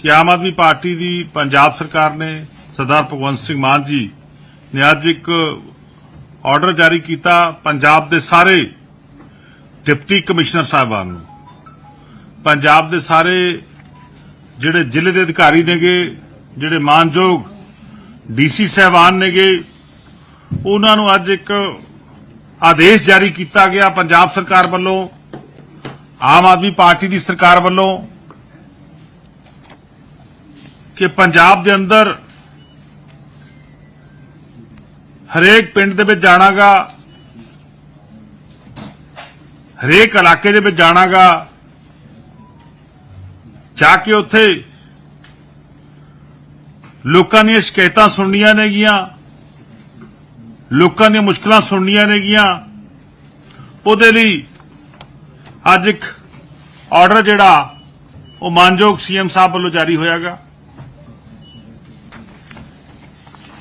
ਕਿ ਆਮ ਆਦਮੀ ਪਾਰਟੀ ਦੀ ਪੰਜਾਬ ਸਰਕਾਰ ਨੇ ਸਰਦਾਰ ਭਗਵੰਤ ਸਿੰਘ ਮਾਨ ਜੀ ਨੇ ਅੱਜ ਇੱਕ ਆਰਡਰ ਜਾਰੀ ਕੀਤਾ ਪੰਜਾਬ ਦੇ ਸਾਰੇ ਡਿਪਟੀ ਕਮਿਸ਼ਨਰ ਸਾਹਿਬਾਨ ਨੂੰ। ਪੰਜਾਬ ਦੇ ਸਾਰੇ ਜਿਹੜੇ ਜ਼ਿਲ੍ਹੇ ਦੇ ਅਧਿਕਾਰੀ ਨੇਗੇ, ਜਿਹੜੇ ਮਾਨਯੋਗ ਡੀਸੀ ਸਾਹਿਬਾਨ ਨੇਗੇ, ਉਹਨਾਂ ਨੂੰ ਅੱਜ ਇੱਕ ਆਦੇਸ਼ ਜਾਰੀ ਕੀਤਾ ਗਿਆ ਪੰਜਾਬ ਸਰਕਾਰ ਵੱਲੋਂ, ਆਮ ਆਦਮੀ ਪਾਰਟੀ ਦੀ ਸਰਕਾਰ ਵੱਲੋਂ। ਕਿ ਪੰਜਾਬ ਦੇ ਅੰਦਰ ਹਰੇਕ ਪਿੰਡ ਦੇ ਵਿੱਚ ਜਾਣਾਗਾ, ਹਰੇਕ ਇਲਾਕੇ ਦੇ ਵਿੱਚ ਜਾਣਾਗਾ, ਜਾ ਕੇ ਉੱਥੇ ਲੋਕਾਂ ਦੀਆਂ ਸ਼ਿਕਾਇਤਾਂ ਸੁਣਨੀਆਂ ਨੇਗੀਆਂ, ਲੋਕਾਂ ਦੀਆਂ ਮੁਸ਼ਕਲਾਂ ਸੁਣਨੀਆਂ ਨੇਗੀਆਂ। ਉਹਦੇ ਲਈ ਅੱਜ ਇੱਕ ਆਰਡਰ ਜਿਹੜਾ ਉਹ ਮਾਨਯੋਗ ਸੀਐਮ ਸਾਹਿਬ ਵੱਲੋਂ ਜਾਰੀ ਹੋਇਆਗਾ।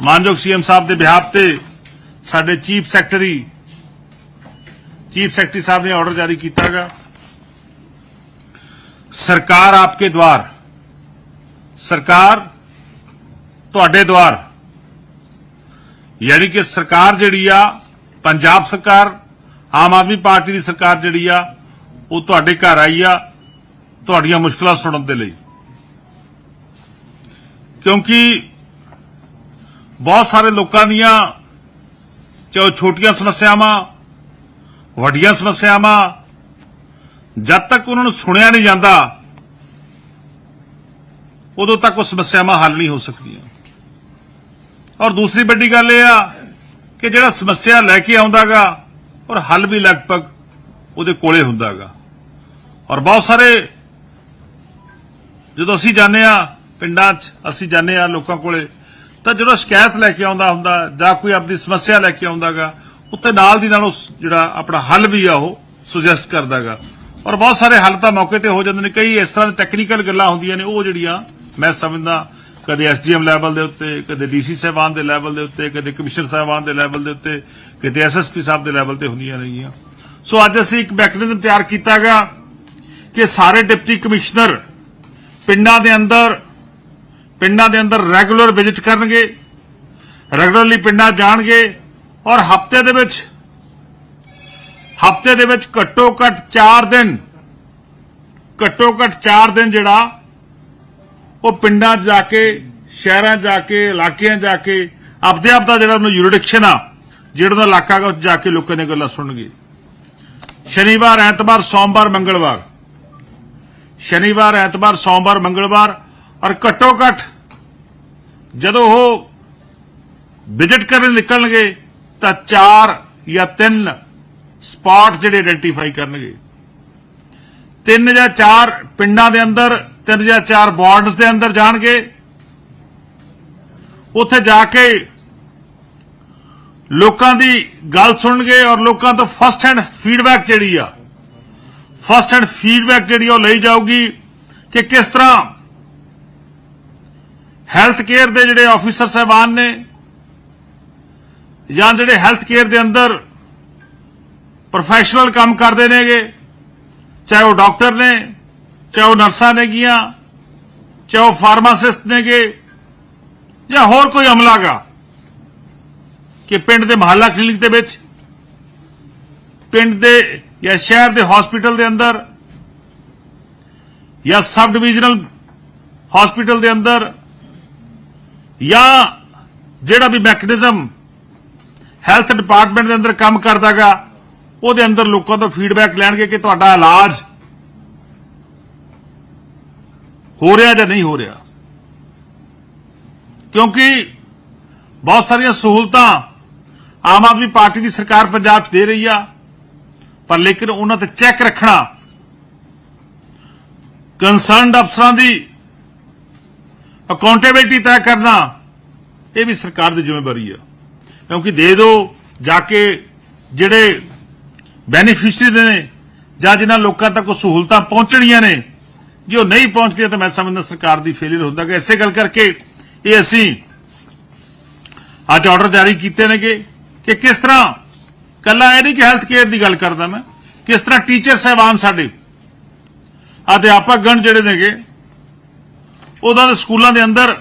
ਮਾਨਯੋਗ ਸੀਐਮ ਸਾਹਿਬ ਦੇ ਵਿਆਹ ਤੇ ਸਾਡੇ ਚੀਫ ਸੈਕਟਰੀ ਚੀਫ ਸੈਕਟਰੀ ਸਾਹਿਬ ਨੇ ਆਰਡਰ ਜਾਰੀ ਕੀਤਾਗਾ। ਸਰਕਾਰ ਆਪਕੇ ਦਵਾਰ, ਸਰਕਾਰ ਤੁਹਾਡੇ ਦਵਾਰ। ਯਾਨੀ ਕਿ ਸਰਕਾਰ ਜਿਹੜੀ ਆ, ਪੰਜਾਬ ਸਰਕਾਰ, ਆਮ ਆਦਮੀ ਪਾਰਟੀ ਦੀ ਸਰਕਾਰ ਜਿਹੜੀ ਆ, ਉਹ ਤੁਹਾਡੇ ਘਰ ਆਈ ਆ ਤੁਹਾਡੀਆਂ ਮੁਸ਼ਕਲਾਂ ਸੁਣਨ ਦੇ ਲਈ। ਕਿਉਂਕਿ ਬਹੁਤ ਸਾਰੇ ਲੋਕਾਂ ਦੀਆਂ ਚਾਹੇ ਛੋਟੀਆਂ ਸਮੱਸਿਆਵਾਂ, ਵੱਡੀਆਂ ਸਮੱਸਿਆਵਾਂ, ਜਦ ਤੱਕ ਉਹਨਾਂ ਨੂੰ ਸੁਣਿਆ ਨਹੀਂ ਜਾਂਦਾ, ਉਦੋਂ ਤੱਕ ਉਹ ਸਮੱਸਿਆਵਾਂ ਹੱਲ ਨਹੀਂ ਹੋ ਸਕਦੀਆਂ। ਔਰ ਦੂਸਰੀ ਵੱਡੀ ਗੱਲ ਇਹ ਆ ਕਿ ਜਿਹੜਾ ਸਮੱਸਿਆ ਲੈ ਕੇ ਆਉਂਦਾਗਾ ਔਰ ਹੱਲ ਵੀ ਲਗਭਗ ਉਹਦੇ ਕੋਲੇ ਹੁੰਦਾਗਾ। ਔਰ ਬਹੁਤ ਸਾਰੇ ਜਦੋਂ ਅਸੀਂ ਜਾਂਦੇ ਆ ਪਿੰਡਾਂ 'ਚ, ਅਸੀਂ ਜਾਂਦੇ ਆ ਲੋਕਾਂ ਕੋਲੇ ਤਾਂ ਜਦੋਂ ਸ਼ਿਕਾਇਤ ਲੈ ਕੇ ਆਉਂਦਾ ਹੁੰਦਾ, ਜਾਂ ਕੋਈ ਆਪਣੀ ਸਮੱਸਿਆ ਲੈ ਕੇ ਆਉਂਦਾਗਾ ਉੱਤੇ ਨਾਲ ਦੀ ਨਾਲ ਉਸ ਜਿਹੜਾ ਆਪਣਾ ਹੱਲ ਵੀ ਆ ਉਹ ਸੁਜੈਸਟ ਕਰਦਾਗਾ। ਔਰ ਬਹੁਤ ਸਾਰੇ ਹੱਲ ਤਾਂ ਮੌਕੇ ਤੇ ਹੋ ਜਾਂਦੇ ਨੇ। ਕਈ ਇਸ ਤਰ੍ਹਾਂ ਦੀ ਟੈਕਨੀਕਲ ਗੱਲਾਂ ਹੁੰਦੀਆਂ ਨੇ, ਉਹ ਜਿਹੜੀਆਂ ਮੈਂ ਸਮਝਦਾ, ਕਦੇ ਐਸਡੀਐਮ ਲੈਵਲ ਦੇ ਉੱਤੇ, ਕਦੇ ਡੀਸੀ ਸਾਹਿਬਾਨ ਦੇ ਲੈਵਲ ਦੇ ਉੱਤੇ, ਕਦੇ ਕਮਿਸ਼ਨਰ ਸਾਹਿਬਾਨ ਦੇ ਲੈਵਲ ਦੇ ਉੱਤੇ, ਕਦੇ ਐਸਐਸਪੀ ਸਾਹਿਬ ਦੇ ਲੈਵਲ ਤੇ ਹੁੰਦੀਆਂ ਰਹੀਆਂ। ਸੋ ਅੱਜ ਅਸੀਂ ਇੱਕ ਮੈਕੈਨਿਜ਼ਮ ਤਿਆਰ ਕੀਤਾਗਾ ਕਿ ਸਾਰੇ ਡਿਪਟੀ ਕਮਿਸ਼ਨਰ ਪਿੰਡਾਂ ਦੇ ਅੰਦਰ ਪਿੰਡਾਂ ਦੇ ਅੰਦਰ ਰੈਗੂਲਰ ਵਿਜ਼ਿਟ ਕਰਨਗੇ, ਰੈਗੂਲਰਲੀ ਪਿੰਡਾਂ ਜਾਣਗੇ ਔਰ ਹਫ਼ਤੇ ਦੇ ਵਿੱਚ, ਹਫ਼ਤੇ ਦੇ ਵਿੱਚ ਘੱਟੋ ਘੱਟ 4 ਦਿਨ, ਘੱਟੋ ਘੱਟ 4 ਦਿਨ ਜਿਹੜਾ, ਉਹ ਪਿੰਡਾਂ 'ਚ ਜਾ ਕੇ, ਸ਼ਹਿਰਾਂ 'ਚ ਜਾ ਕੇ, ਇਲਾਕਿਆਂ ਜਾ ਕੇ, ਆਪਦੇ ਆਪ ਦਾ ਜਿਹੜਾ ਉਹਨੂੰ ਯੂਰਿਡਿਕਸ਼ਨ ਆ, ਜਿਹੜਾ ਦਾ ਇਲਾਕਾ ਗਾ ਜਾ ਕੇ ਲੋਕਾਂ ਦੀਆਂ ਗੱਲਾਂ ਸੁਣਨਗੇ। ਸ਼ਨੀਵਾਰ, ਐਤਵਾਰ, ਸੋਮਵਾਰ, ਮੰਗਲਵਾਰ। ਸ਼ਨੀਵਾਰ, ਐਤਵਾਰ, ਸੋਮਵਾਰ, ਮੰਗਲਵਾਰ ਔਰ ਘੱਟੋ ਘੱਟ ਜਦੋਂ ਉਹ ਵਿਜ਼ਿਟ ਕਰਨ ਨਿਕਲਣਗੇ ਤਾਂ ਚਾਰ ਜਾਂ ਤਿੰਨ ਸਪਾਟ ਜਿਹੜੇ ਆਇਡੈਂਟੀਫਾਈ ਕਰਨਗੇ। ਤਿੰਨ ਜਾਂ ਚਾਰ ਪਿੰਡਾਂ ਦੇ ਅੰਦਰ, ਤਿੰਨ ਜਾਂ ਚਾਰ ਵਾਰਡਸ ਦੇ ਅੰਦਰ ਜਾਣਗੇ। ਉੱਥੇ ਜਾ ਕੇ ਲੋਕਾਂ ਦੀ ਗੱਲ ਸੁਣਨਗੇ ਔਰ ਲੋਕਾਂ ਤੋਂ ਫਸਟ ਹੈਂਡ ਫੀਡਬੈਕ ਜਿਹੜੀ ਆ ਫਸਟ ਹੈਂਡ ਫੀਡਬੈਕ ਜਿਹੜੀ ਉਹ ਲਈ ਜਾਊਗੀ ਕਿ ਕਿਸ ਤਰ੍ਹਾਂ ਹੈਲਥ ਕੇਅਰ ਦੇ ਜਿਹੜੇ ਆਫੀਸਰ ਸਾਹਿਬਾਨ ਨੇ ਜਾਂ ਜਿਹੜੇ ਹੈਲਥ ਕੇਅਰ ਦੇ ਅੰਦਰ ਪ੍ਰੋਫੈਸ਼ਨਲ ਕੰਮ ਕਰਦੇ ਨੇਗੇ, ਚਾਹੇ ਉਹ ਡਾਕਟਰ ਨੇ, ਚਾਹੇ ਉਹ ਨਰਸਾਂ ਨੇਗੀਆਂ ਚਾਹੇ ਉਹ ਫਾਰਮਾਸਿਸਟ ਨੇਗੇ, ਜਾਂ ਹੋਰ ਕੋਈ ਅਮਲਾਗਾ ਕਿ ਪਿੰਡ ਦੇ ਮਹੱਲਾ ਕਲੀਨਿਕ ਦੇ ਵਿੱਚ, ਪਿੰਡ ਦੇ ਜਾਂ ਸ਼ਹਿਰ ਦੇ ਹਸਪੀਟਲ ਦੇ ਅੰਦਰ ਜਾਂ ਸਬ ਡਿਵੀਜ਼ਨਲ ਹਸਪੀਟਲ ਦੇ ਅੰਦਰ ਜਾਂ ਜਿਹੜਾ ਵੀ ਮੈਕੈਨਿਜ਼ਮ ਹੈਲਥ ਡਿਪਾਰਟਮੈਂਟ ਦੇ ਅੰਦਰ ਕੰਮ ਕਰਦਾਗਾ, ਉਹਦੇ ਅੰਦਰ ਲੋਕਾਂ ਤੋਂ ਫੀਡਬੈਕ ਲੈਣਗੇ ਕਿ ਤੁਹਾਡਾ ਇਲਾਜ ਹੋ ਰਿਹਾ ਜਾਂ ਨਹੀਂ ਹੋ ਰਿਹਾ। ਕਿਉਂਕਿ ਬਹੁਤ ਸਾਰੀਆਂ ਸਹੂਲਤਾਂ ਆਮ ਆਦਮੀ ਪਾਰਟੀ ਦੀ ਸਰਕਾਰ ਪੰਜਾਬ 'ਚ ਦੇ ਰਹੀ ਆ, ਪਰ ਲੇਕਿਨ ਉਹਨਾਂ ਤੇ ਚੈੱਕ ਰੱਖਣਾ ਕੰਸਰਨਡ ਅਫਸਰਾਂ ਦੀ ਅਕਾਊਂਟੇਬਿਲਟੀ ਤੈਅ ਕਰਨਾ, ਇਹ ਵੀ ਸਰਕਾਰ ਦੀ ਜ਼ਿੰਮੇਵਾਰੀ ਆ। ਕਿਉਂਕਿ ਦੇ ਦਿਓ ਜਾ ਕੇ ਜਿਹੜੇ ਬੈਨੀਫੀਸ਼ੀਅਰੀ ਨੇ, ਜਾਂ ਜਿਨ੍ਹਾਂ ਲੋਕਾਂ ਤੱਕ ਉਹ ਸਹੂਲਤਾਂ ਪਹੁੰਚਣੀਆਂ ਨੇ, ਜੇ ਉਹ ਨਹੀਂ ਪਹੁੰਚਦੀਆਂ ਤਾਂ ਮੈਂ ਸਮਝਦਾ ਸਰਕਾਰ ਦੀ ਫੇਲਿਅਰ ਹੁੰਦਾ ਕਿ ਇਸੇ ਗੱਲ ਕਰਕੇ ਇਹ ਅਸੀਂ ਅੱਜ ਆਰਡਰ ਜਾਰੀ ਕੀਤੇ ਨੇਗੇ ਕਿ ਕਿਸ ਤਰ੍ਹਾਂ, ਕੱਲਾ ਇਹ ਨਹੀਂ ਕਿ ਹੈਲਥ ਕੇਅਰ ਦੀ ਗੱਲ ਕਰਦਾ ਮੈਂ, ਕਿਸ ਤਰ੍ਹਾਂ ਟੀਚਰ ਸਹਿਬਾਨ ਸਾਡੇ ਅਧਿਆਪਕ ਗਣ ਜਿਹੜੇ ਨੇਗੇ ਉਦਾਂ ਦੇ ਸਕੂਲਾਂ ਦੇ ਅੰਦਰ